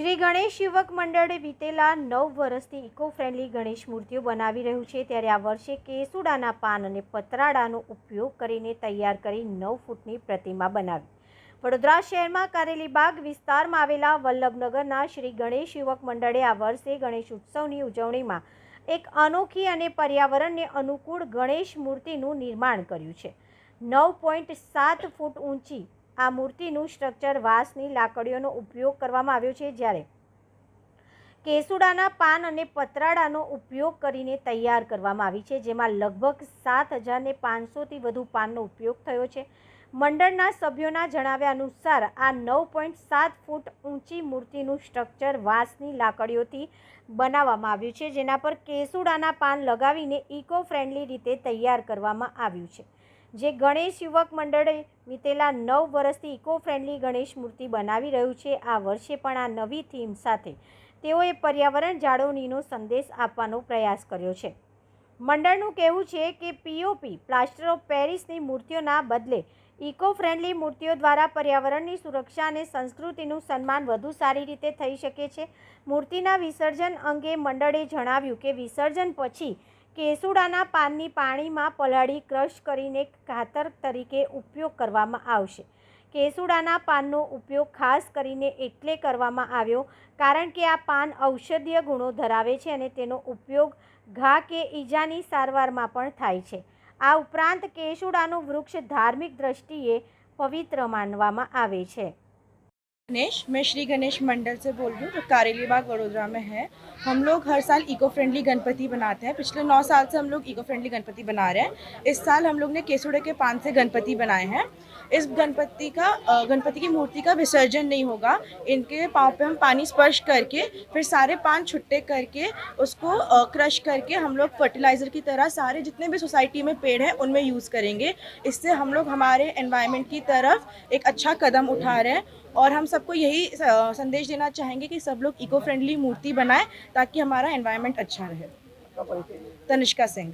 ગણેશ યુવક મંડળે વીતેલા નવ વર્ષથી ઇકો ફ્રેન્ડલી ગણેશ મૂર્તિઓ બનાવી રહ્યું છે. ત્યારે આ વર્ષે કેસુડાના પાન અને પતરાડાનો ઉપયોગ કરીને તૈયાર કરી નવ ફૂટની પ્રતિમા બનાવી. વડોદરા શહેરમાં કારેલીબાગ વિસ્તારમાં આવેલા વલ્લભનગરના શ્રી ગણેશ યુવક મંડળે આ વર્ષે ગણેશ ઉત્સવની ઉજવણીમાં એક અનોખી અને પર્યાવરણને અનુકૂળ ગણેશ મૂર્તિનું નિર્માણ કર્યું છે. નવ પોઈન્ટ સાત ફૂટ ઊંચી આ મૂર્તિનું સ્ટ્રક્ચર વાંસની લાકડીઓનો ઉપયોગ કરવામાં આવ્યો છે જ્યારે કેસુડાના પાન અને પતરાડાનો ઉપયોગ કરીને તૈયાર કરવામાં આવી છે, જેમાં લગભગ સાત હજારને પાંચસોથી વધુ પાનનો ઉપયોગ થયો છે. મંડળના સભ્યોના જણાવ્યા અનુસાર, આ નવ પોઈન્ટ સાત ફૂટ ઊંચી મૂર્તિનું સ્ટ્રક્ચર વાંસની લાકડીઓથી બનાવવામાં આવ્યું છે, જેના પર કેસુડાના પાન લગાવીને ઇકો ફ્રેન્ડલી રીતે તૈયાર કરવામાં આવ્યું છે. જે ગણેશ યુવક મંડળે વીતેલા નવ વર્ષથી ઇકો ફ્રેન્ડલી ગણેશ મૂર્તિ બનાવી રહ્યું છે. આ વર્ષે પણ આ નવી થીમ સાથે તેઓએ પર્યાવરણ જાળવણીનો સંદેશ આપવાનો પ્રયાસ કર્યો છે. મંડળનું કહેવું છે કે પીઓપી પ્લાસ્ટર ઓફ પેરિસની મૂર્તિઓના બદલે ઇકો ફ્રેન્ડલી મૂર્તિઓ દ્વારા પર્યાવરણની સુરક્ષા અને સંસ્કૃતિનું સન્માન વધુ સારી રીતે થઈ શકે છે. મૂર્તિના વિસર્જન અંગે મંડળે જણાવ્યું કે વિસર્જન પછી કેસુડાના પાનની પાણીમાં પલાળી ક્રશ કરીને ખાતર તરીકે ઉપયોગ કરવામાં આવશે. કેસુડાના પાનનો ઉપયોગ ખાસ કરીને એટલે કરવામાં આવ્યો કારણ કે આ પાન ઔષધીય ગુણો ધરાવે છે અને તેનો ઉપયોગ ઘા કે ઈજાની સારવારમાં પણ થાય છે. આ ઉપરાંત કેસુડાનું વૃક્ષ ધાર્મિક દ્રષ્ટિએ પવિત્ર માનવામાં આવે છે. गणेश, मैं श्री गणेश मंडल से बोल रही हूँ, जो कारेली बाग वडोदरा में है। हम लोग हर साल इको फ्रेंडली गणपति बनाते हैं। पिछले नौ साल से हम लोग इको फ्रेंडली गणपति बना रहे हैं। इस साल हम लोग ने केसुड़े के पान से गणपति बनाए हैं। इस गणपति का गणपति की मूर्ति का विसर्जन नहीं होगा। इनके पाँव पे हम पानी स्पर्श करके, फिर सारे पान छुट्टे करके, उसको क्रश करके हम लोग फर्टिलाइज़र की तरह सारे जितने भी सोसाइटी में पेड़ हैं, उनमें यूज़ करेंगे। इससे हम लोग हमारे एनवायरनमेंट की तरफ़ एक अच्छा कदम उठा रहे हैं और हम सबको यही संदेश देना चाहेंगे कि सब लोग इको फ्रेंडली मूर्ति बनाएँ ताकि हमारा एनवायरनमेंट अच्छा रहे। तनिष्का सिंह।